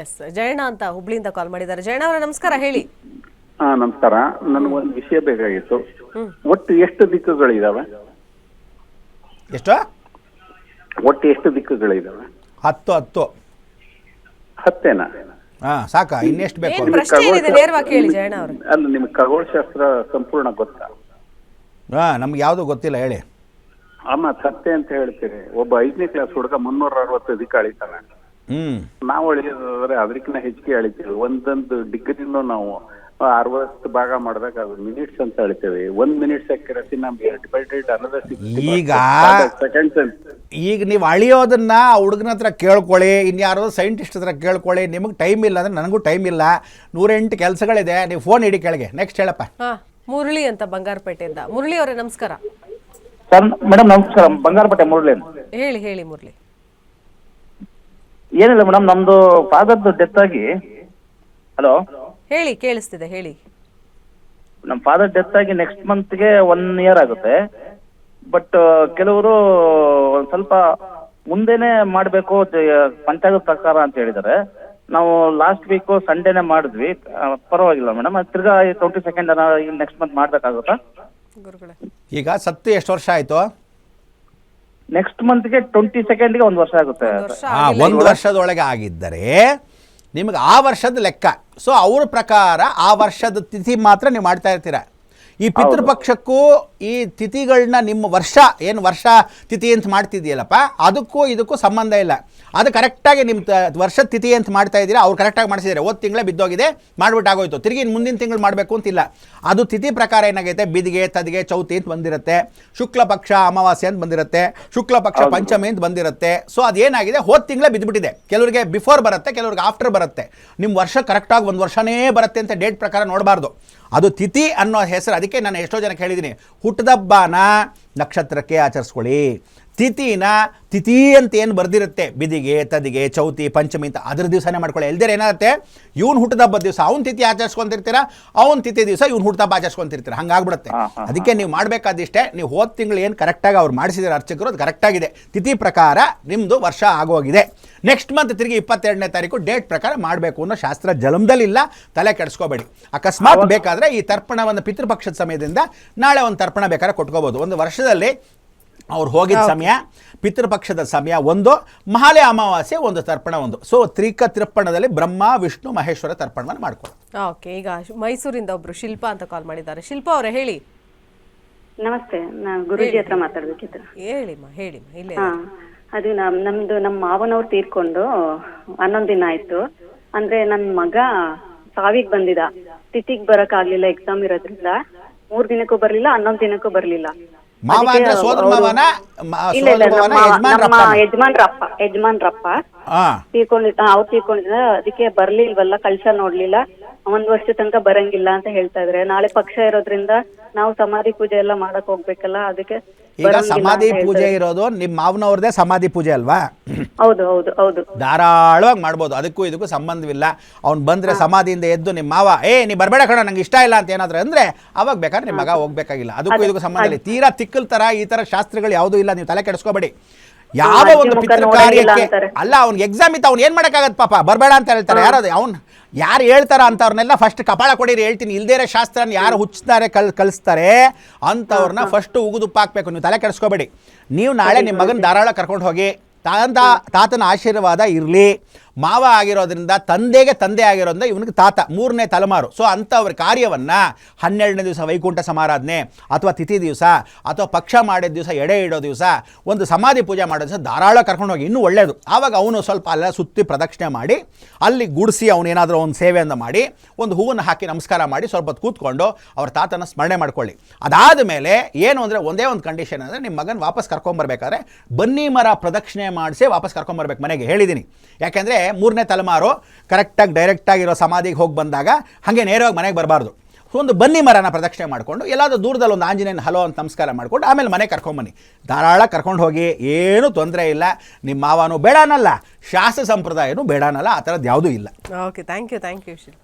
S Jayanna ಅಂತ ಹುಬ್ಳಿಯಿಂದ ಕಾಲ್ ಮಾಡಿದ್ದಾರೆ. ಜಯಣ್ಣ ಅವರ ನಮಸ್ಕಾರ ಹೇಳಿ. ಹಾ ನಮಸ್ಕಾರ. ನನಗೊಂದು ವಿಷಯ ಬೇಕಾಗಿತ್ತು. ಒಟ್ಟು ಎಷ್ಟು ದಿಕ್ಕುಗಳಿದಾವೆ? ಎಷ್ಟು? ಒಟ್ಟು ಎಷ್ಟು ದಿಕ್ಕುಗಳಿದಾವೆ? ಹತ್ತು ಹತ್ತು. ಹತ್ತೇನಾ? ಹಾ ಸಾಕ? ಇನ್ನೆಷ್ಟು ಬೇಕು? ಏನ್ ಪ್ರಶ್ನೆ ಏನಿದೆ ನೇರವಾಗಿ ಕೇಳಿ ಜಯಣ್ಣ ಅವರು. ಅಲ್ಲ ನಿಮ್ಗೆ ಖಗೋಳಶಾಸ್ತ್ರ ಸಂಪೂರ್ಣ ಗೊತ್ತಾ? ಹಾ ನಮ್ಗೆ ಯಾವುದು ಗೊತ್ತಿಲ್ಲ ಹೇಳಿ. ಅಮ್ಮ ಸತ್ತೆ ಅಂತ ಹೇಳ್ತೀರಿ. ಒಬ್ಬ ಐದನೇ ಕ್ಲಾಸ್ ಹುಡುಗ ಮುನ್ನೂರ ಅರವತ್ತು ದಿಕ್ಕ ಅಳಿತಾನೆ ನಾವು ಅಳಿಯೋದಾದ್ರೆ ಅದಕ್ಕಿಂತ ಹೆಚ್ಚಿಗೆ ಅಳಿತೇವೆ ಒಂದೊಂದು ಡಿಗ್ರಿನೂ ನಾವು ಅರವತ್ತು ಭಾಗ ಮಾಡಿದಾಗ ಅದು ಮಿನಿಟ್ಸ್ ಅಂತ ಅಳಿತೇವೆ ಒಂದ್ ಮಿನಿಟ್ಸ್ ಅಕ್ಯುರಸಿ ನಮ್ಗೆ ಡಿವೈಡೆಡ್ ಅನ್ನೋದೇ ಈಗ- ಸೆಕೆಂಡ್ಸ್ ಈಗ ನೀವು ಅಳಿಯೋದನ್ನ ಆ ಹುಡುಗನ ಹತ್ರ ಕೇಳ್ಕೊಳ್ಳಿ ಇನ್ಯಾರೋ ಸೈಂಟಿಸ್ಟ್ ಹತ್ರ ಕೇಳ್ಕೊಳ್ಳಿ ನಿಮಗೆ ಟೈಮ್ ಇಲ್ಲ ಅಂದ್ರೆ ನನಗೂ ಟೈಮ್ ಇಲ್ಲ. ನೂರೆಂಟು ಕೆಲಸಗಳಿದೆ ನೀವು ಫೋನ್ ಇಡಿ ಕೆಳಗೆ. ನೆಕ್ಸ್ಟ್ ಹೇಳಪ್ಪ. ಹಾ ಮುರಳಿ ಅಂತ ಬಂಗಾರಪೇಟೆಯಿಂದ. ಮುರಳಿ ಅವರೇ ನಮಸ್ಕಾರ. ಸರ್ ಮೇಡಮ್ ನಮಸ್ಕಾರ. ಬಂಗಾರಪೇಟೆ ಮುರಳಿ ಹೇಳಿ ಹೇಳಿ ಮುರಳಿ. ಏನಿಲ್ಲ ಮೇಡಮ್ ನಮ್ದು ಫಾದರ್ದು ಡೆತ್ ಆಗಿ. ಹಲೋ ಹೇಳಿ ಕೇಳಿಸ್ತಿದೆ ಹೇಳಿ. ನಮ್ಮ ಫಾದರ್ ಡೆತ್ ಆಗಿ ನೆಕ್ಸ್ಟ್ ಮಂತ್ಗೆ ಒನ್ ಇಯರ್ ಆಗುತ್ತೆ. ಬಟ್ ಕೆಲವರು ಒಂದ್ ಸ್ವಲ್ಪ ಮುಂದೆನೆ ಮಾಡಬೇಕು ಪಂಚಾಯತ್ ಪ್ರಕಾರ ಅಂತ ಹೇಳಿದ್ದಾರೆ. ನಾವು ಲಾಸ್ಟ್ ವೀಕು ಸಂಡೇನೆ ಮಾಡಿದ್ವಿ. ಆ, ಪರವಾಗಿಲ್ಲ ಮೇಡಮ್. ತಿರ್ಗಾ ಟ್ವೆಂಟಿ ಸೆಕೆಂಡ್ ನೆಕ್ಸ್ಟ್ ಮಂತ್ ಮಾಡ್ಬೇಕಾಗುತ್ತಾ? ಗುರುಗಳೇ. ಈಗ ಸತ್ತು ಎಷ್ಟು ವರ್ಷ ಆಯಿತು? ನೆಕ್ಸ್ಟ್ ಮಂತ್ಗೆ ಟ್ವೆಂಟಿ ಸೆಕೆಂಡ್ಗೆ ಒಂದು ವರ್ಷ ಆಗುತ್ತೆ. ವರ್ಷ ಆ ಒಂದು ವರ್ಷದೊಳಗೆ ಆಗಿದ್ದರೆ ನಿಮಗೆ ಆ ವರ್ಷದ ಲೆಕ್ಕ. ಸೊ ಅವ್ರ ಪ್ರಕಾರ ಆ ವರ್ಷದ ತಿಥಿ ಮಾತ್ರ ನೀವು ಮಾಡ್ತಾ ಇರ್ತೀರ? ಈ ಪಿತೃಪಕ್ಷಕ್ಕೂ ಈ ತಿಥಿಗಳನ್ನ ನಿಮ್ಮ ವರ್ಷ ಏನು ವರ್ಷ ತಿಥಿ ಅಂತ ಮಾಡ್ತಿದ್ದೀಯಲ್ಲಪ್ಪ ಅದಕ್ಕೂ ಇದಕ್ಕೂ ಸಂಬಂಧ ಇಲ್ಲ. ಅದು ಕರೆಕ್ಟಾಗಿ ನಿಮ್ಮ ವರ್ಷದ ತಿಥಿ ಅಂತ ಮಾಡ್ತಾ ಇದ್ದೀರಾ ಅವ್ರು ಕರೆಕ್ಟಾಗಿ ಮಾಡಿಸಿದ್ದಾರೆ. ಓದ್ ತಿಂಗಳೇ ಬಿದ್ದೋಗಿದೆ ಮಾಡಿಬಿಟ್ಟಾಗೋಯ್ತು ತಿರುಗಿ ಮುಂದಿನ ತಿಂಗಳು ಮಾಡಬೇಕು ಅಂತಿಲ್ಲ. ಅದು ತಿಥಿ ಪ್ರಕಾರ ಏನಾಗೈತೆ? ಬಿದಿಗೆ ತದಿಗೆ ಚೌತಿ ಅಂತ ಬಂದಿರುತ್ತೆ. ಶುಕ್ಲ ಪಕ್ಷ ಅಮಾವಾಸ್ಯೆ ಅಂತ ಬಂದಿರುತ್ತೆ. ಶುಕ್ಲ ಪಕ್ಷ ಪಂಚಮಿ ಅಂತ ಬಂದಿರುತ್ತೆ. ಸೊ ಅದೇನಾಗಿದೆ ಹೋದ ತಿಂಗಳೇ ಬಿದ್ದುಬಿಟ್ಟಿದೆ ಕೆಲವರಿಗೆ ಬಿಫೋರ್ ಬರುತ್ತೆ ಕೆಲವ್ರಿಗೆ ಆಫ್ಟರ್ ಬರುತ್ತೆ. ನಿಮ್ಮ ವರ್ಷ ಕರೆಕ್ಟಾಗಿ ಒಂದು ವರ್ಷನೇ ಬರುತ್ತೆ ಅಂತ ಡೇಟ್ ಪ್ರಕಾರ ನೋಡಬಾರ್ದು. ಅದು ತಿಥಿ ಅನ್ನೋ ಹೆಸರು. ಅದಕ್ಕೆ ನಾನು ಎಷ್ಟೋ ಜನಕ್ಕೆ ಹೇಳಿದ್ದೀನಿ. ಹುಟ್ಟದಬ್ಬನ ನಕ್ಷತ್ರಕ್ಕೆ ಆಚರಿಸ್ಕೊಳ್ಳಿ. ತಿಥಿನ ತಿಥಿ ಅಂತ ಏನು ಬರ್ದಿರುತ್ತೆ? ಬಿದಿಗೆ ತದಿಗೆ ಚೌತಿ ಪಂಚಮಿ ಅಂತ ಅದ್ರ ದಿವಸನೇ ಮಾಡ್ಕೊಳ್ಳಿ. ಎಲ್ದಿರ ಏನಾಗುತ್ತೆ? ಇವ್ನು ಹುಟ್ಟದಬ್ಬದ ದಿವಸ ಅವ್ನ ತಿಥಿ ಆಚರಿಸ್ಕೊಂತಿರ್ತೀರ? ಅವ್ನ ತಿಥಿ ದಿವಸ ಇವ್ನು ಹುಟ್ಟದಬ್ಬ ಆಚರಿಸ್ಕೊಂತಿರ್ತೀರ? ಹಂಗಾಗ್ಬಿಡುತ್ತೆ. ಅದಕ್ಕೆ ನೀವು ಮಾಡಬೇಕಾದಿಷ್ಟೇ ನೀವು ಹೋದ ತಿಂಗಳು ಏನು ಕರೆಕ್ಟಾಗಿ ಅವ್ರು ಮಾಡಿಸಿದ್ರೆ ಅರ್ಚಕರು ಅದು ಕರೆಕ್ಟಾಗಿದೆ ತಿಥಿ ಪ್ರಕಾರ ನಿಮ್ಮದು ವರ್ಷ ಆಗೋಗಿದೆ. ನೆಕ್ಸ್ಟ್ ಮಂತ್ ತಿರುಗಿ ಇಪ್ಪತ್ತೆರಡನೇ ತಾರೀಕು ಡೇಟ್ ಪ್ರಕಾರ ಮಾಡಬೇಕು ಅನ್ನೋ ಶಾಸ್ತ್ರ ಜಲಮದಲ್ಲಿಲ್ಲ ತಲೆ ಕೆಡಿಸ್ಕೋಬೇಡಿ. ಅಕಸ್ಮಾತ್ ಬೇಕಾದರೆ ಈ ತರ್ಪಣವನ್ನು ಪಿತೃಪಕ್ಷದ ಸಮಯದಿಂದ ನಾಳೆ ಒಂದು ತರ್ಪಣ ಬೇಕಾದ್ರೆ ಕೊಟ್ಕೋಬೋದು. ಒಂದು ವರ್ಷದಲ್ಲಿ ಅವ್ರು ಹೋಗಿದ್ದ ಸಮಯ ಪಿತೃಪಕ್ಷದ ಸಮಯ ಒಂದು ಮಹಾಲಯ ಅಮಾವಾಸ್ಯೆ ಒಂದು ತರ್ಪಣ ಒಂದು. ಸೊ ತ್ರಿಕ ತರ್ಪಣದಲ್ಲಿ ಬ್ರಹ್ಮ ವಿಷ್ಣು ಮಹೇಶ್ವರ ತರ್ಪಣವನ್ನು ಮಾಡ್ಕೊಳ್ಳೋಕೆ ಓಕೆ ಈಗ ಮೈಸೂರಿಂದ ಒಬ್ರು ಶಿಲ್ಪ ಅಂತ ಕಾಲ್ ಮಾಡಿದ್ದಾರೆ. ಶಿಲ್ಪ ಅವರೇ ಹೇಳಿ. ನಮಸ್ತೆ ನಾನು ಗುರುಜಿ ಹತ್ರ ಮಾತಾಡ್ಬೇಕಿತ್ತು. ಹೇಳಿಮ್ಮ ಹೇಳಿಮ್ಮ ಇಲ್ಲೇ ಹಾ ಅದು ನಮ್ ನಮ್ದು ನಮ್ಮ ಮಾವನವ್ರು ತೀರ್ಕೊಂಡು ಹನ್ನೊಂದು ದಿನ ಆಯ್ತು. ಅಂದ್ರೆ ನನ್ ಮಗ ಸಾವಿಗ್ ಬಂದಿದ. ತಿಥಿಗ್ ಬರಕ್ ಆಗ್ಲಿಲ್ಲ ಎಕ್ಸಾಮ್ ಇರೋದ್ರಿಂದ. ಮೂರ್ ದಿನಕ್ಕೂ ಬರ್ಲಿಲ್ಲ ಹನ್ನೊಂದ್ ದಿನಕ್ಕೂ ಬರ್ಲಿಲ್ಲ. ಮಾವ ಅಂದ್ರೆ ಸೋದರ ಮಾವನ? ಇಲ್ಲ ಇಲ್ಲ ನಮ್ಮ ನಮ್ಮ? ಯಜಮಾನ್ರಪ್ಪ ಯಜಮಾನ್ರಪ್ಪ. ಹಾಂ. ತೀರ್ಕೊಂಡಿದ್ದ ಅವ್ರು ತೀರ್ಕೊಂಡಿದ್ದ ಅದಕ್ಕೆ ಬರ್ಲಿಲ್ವಲ್ಲ ಕಳ್ಸ ನೋಡ್ಲಿಲ್ಲ. ಒಂದ್ ವರ್ಷ ತನಕ ಬರಂಗಿಲ್ಲ ಅಂತ ಹೇಳ್ತಾ ಇದ್ರೆ. ನಾಳೆ ಪಕ್ಷ ಇರೋದ್ರಿಂದ ನಾವು ಸಮಾಧಿ ಪೂಜೆ ಎಲ್ಲ ಮಾಡಕ್ ಹೋಗ್ಬೇಕಲ್ಲ ಅದಕ್ಕೆ ಈಗ ಬರಂಗಿಲ್ಲ ಸಮಾಧಿ ಅಂತ ಪೂಜೆ ಹೇಳ್ತಾರೆ. ಇರೋದು ನಿಮ್ಮ ಮಾವನವ್ರದೇ ಸಮಾಧಿ ಪೂಜೆ ಅಲ್ವಾ? ಹೌದು ಹೌದು ಹೌದು. ಧಾರಾಳವಾಗಿ ಮಾಡ್ಬೋದು. ಅದಕ್ಕೂ ಇದಕ್ಕೂ ಸಂಬಂಧವಿಲ್ಲ. ಅವ್ನ್ ಬಂದ್ರೆ ಸಮಾಧಿಯಿಂದ ಎದ್ದು ನಿಮ್ಮ ಮಾವ ಏ ನೀ ಬರಬೇಡ ಕಣ ನಂಗೆ ಇಷ್ಟ ಇಲ್ಲ ಅಂತ ಏನಾದ್ರು ಅಂದ್ರೆ ಅವಾಗ ಬೇಕಾದ್ರೆ ನಿಮ್ ಮಗ ಹೋಗ್ಬೇಕಾಗಿಲ್ಲ. ಅದಕ್ಕೂ ಇದಕ್ಕೂ ಸಂಬಂಧ ಇಲ್ಲ. ತೀರಾ ತಿಕ್ಕಲ್ ತರ ಈ ತರ ಶಾಸ್ತ್ರಗಳು ಯಾವುದೂ ಇಲ್ಲ. ನೀವು ತಲೆ ಕೆಡಿಸ್ಕೋಬೇಡಿ. ಯಾವ ಒಂದು ಮುಖ ಪಿತೃ ಕಾರ್ಯಕ್ಕೆ ಅಂತಾರೆ. ಅಲ್ಲ ಅವ್ನಿಗೆ ಎಕ್ಸಾಮ್ ಇತ್ತು ಅವ್ನು ಏನ್ ಮಾಡಕ್ಕಾಗತ್ತೆ ಪಾಪ? ಬರಬೇಡ ಅಂತ ಹೇಳ್ತಾರೆ. ಯಾರು ಅವ್ನ್ ಯಾರು ಹೇಳ್ತಾರ ಅಂತವ್ರನ್ನೆಲ್ಲ ಫಸ್ಟ್ ಕಪಾಳ ಕೊಡಿರಿ ಹೇಳ್ತೀನಿ. ಇಲ್ದೇರ ಶಾಸ್ತ್ರನ ಯಾರು ಹುಚ್ಚುತ್ತಾರೆ ಕಲ್ ಕಲಿಸ್ತಾರೆ ಅಂಥವ್ರನ್ನ ಫಸ್ಟ್ ಉಗುದುಪ್ಪ ಹಾಕ್ಬೇಕು ನೀವು ತಲೆ ಕೆಡಿಸ್ಕೋಬೇಡಿ. ನೀವು ನಾಳೆ ನಿಮ್ಮ ಮಗನ ಧಾರಾಳ ಕರ್ಕೊಂಡು ಹೋಗಿ ತಾತ ತಾತನ ಆಶೀರ್ವಾದ ಇರಲಿ. ಮಾವ ಆಗಿರೋದ್ರಿಂದ, ತಂದೆಗೆ ತಂದೆ ಆಗಿರೋದ್ರಿಂದ ಇವನಿಗೆ ತಾತ, ಮೂರನೇ ತಲೆಮಾರು. ಸೊ ಅಂಥವ್ರ ಕಾರ್ಯವನ್ನು ಹನ್ನೆರಡನೇ ದಿವಸ ವೈಕುಂಠ ಸಮಾರಾಧನೆ ಅಥವಾ ತಿಥಿ ದಿವಸ ಅಥವಾ ಪಕ್ಷ ಮಾಡಿದ ದಿವಸ ಎಡೆ ಇಡೋ ದಿವಸ ಒಂದು ಸಮಾಧಿ ಪೂಜೆ ಮಾಡೋ ದಿವಸ ಧಾರಾಳ ಕರ್ಕೊಂಡು ಹೋಗಿ. ಇನ್ನೂ ಒಳ್ಳೆಯದು ಆವಾಗ ಅವನು ಸ್ವಲ್ಪ ಅಲ್ಲ ಸುತ್ತಿ ಪ್ರದಕ್ಷಿಣೆ ಮಾಡಿ, ಅಲ್ಲಿ ಗುಡಿಸಿ ಅವನೇನಾದರೂ ಒಂದು ಸೇವೆಯನ್ನು ಮಾಡಿ, ಒಂದು ಹೂವನ್ನು ಹಾಕಿ ನಮಸ್ಕಾರ ಮಾಡಿ ಸ್ವಲ್ಪ ಹೊತ್ತು ಕೂತ್ಕೊಂಡು ಅವ್ರ ತಾತನ ಸ್ಮರಣೆ ಮಾಡ್ಕೊಳ್ಳಿ. ಅದಾದ ಮೇಲೆ ಏನು ಅಂದರೆ ಒಂದೇ ಒಂದು ಕಂಡೀಷನ್ ಅಂದರೆ ನಿಮ್ಮ ಮಗನ ವಾಪಸ್ ಕರ್ಕೊಂಬರ್ಬೇಕಾದ್ರೆ ಬನ್ನಿ ಮರ ಪ್ರದಕ್ಷಿಣೆ ಮಾಡಿಸಿ ವಾಪಸ್ ಕರ್ಕೊಂಬರ್ಬೇಕು. ಮನೆಗೆ ಹೇಳಿದ್ದೀನಿ ಯಾಕೆಂದರೆ ಮೂರನೇ ತಲೆಮಾರು ಕರೆಕ್ಟಾಗಿ ಡೈರೆಕ್ಟಾಗಿರೋ ಸಮಾಧಿಗೆ ಹೋಗಿ ಬಂದಾಗ ಹಾಗೆ ನೇರವಾಗಿ ಮನೆಗೆ ಬರಬಾರ್ದು. ಒಂದು ಬನ್ನಿ ಮರನ ಪ್ರದಕ್ಷಿಣೆ ಮಾಡಿಕೊಂಡು ಎಲ್ಲಾದರೂ ದೂರದಲ್ಲಿ ಒಂದು ಆಂಜನೇಯನ ಹಲೋ ಅಂತ ನಮಸ್ಕಾರ ಮಾಡ್ಕೊಂಡು ಆಮೇಲೆ ಮನೆ ಕರ್ಕೊಂಬನ್ನಿ ಧಾರಾಳ ಕರ್ಕೊಂಡು ಹೋಗಿ ಏನೂ ತೊಂದರೆ ಇಲ್ಲ. ನಿಮ್ಮ ಮಾವನೂ ಬೇಡನಲ್ಲ. ಶಾಸ್ತ್ರ ಸಂಪ್ರದಾಯನೂ ಬೇಡನಲ್ಲ. ಆ ಥರದ್ದು ಯಾವುದೂ ಇಲ್ಲ. Okay thank you thank you Shilpa.